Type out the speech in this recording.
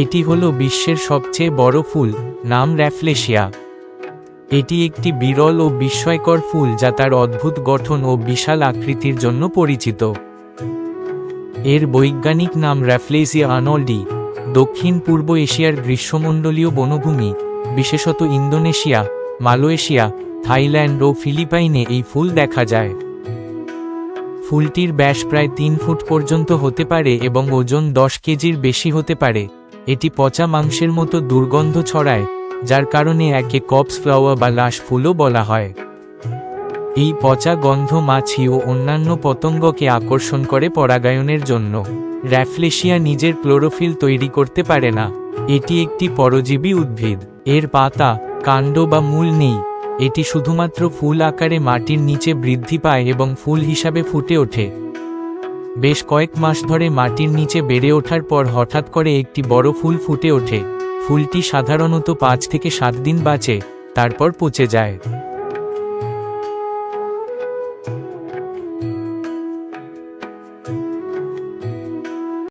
এটি হলো বিশ্বের সবচেয়ে বড় ফুল, নাম র্যাফলেশিয়া। এটি একটি বিরল ও বিস্ময়কর ফুল যা তার অদ্ভুত গঠন ও বিশাল আকৃতির জন্য পরিচিত। এর বৈজ্ঞানিক নাম র্যাফলেসিয়া আনল্ডি, দক্ষিণ পূর্ব এশিয়ার গ্রীষ্মমণ্ডলীয় বনভূমি, বিশেষত ইন্দোনেশিয়া, মালয়েশিয়া, থাইল্যান্ড ও ফিলিপাইনে এই ফুল দেখা যায়। ফুলটির ব্যাস প্রায় তিন ফুট পর্যন্ত হতে পারে এবং ওজন দশ কেজির বেশি হতে পারে। এটি পচা মাংসের মতো দুর্গন্ধ ছড়ায়, যার কারণে একে কপস ফ্লাওয়ার বা লাশ ফুলও বলা হয়। এই পচা গন্ধ মাছি ও অন্যান্য পতঙ্গকে আকর্ষণ করে পরাগায়নের জন্য। র্যাফলেশিয়া নিজের ক্লোরোফিল তৈরি করতে পারে না। এটি একটি পরজীবী উদ্ভিদ। এর পাতা, কাণ্ড বা মূল নেই। এটি শুধুমাত্র ফুল আকারে মাটির নিচে বৃদ্ধি পায় এবং ফুল হিসাবে ফুটে ওঠে। বেশ কয়েক মাস ধরে মাটির নিচে বেড়ে ওঠার পর হঠাৎ করে একটি বড় ফুল ফুটে ওঠে। ফুলটি সাধারণত পাঁচ থেকে সাত দিন বাঁচে, তারপর পচে যায়।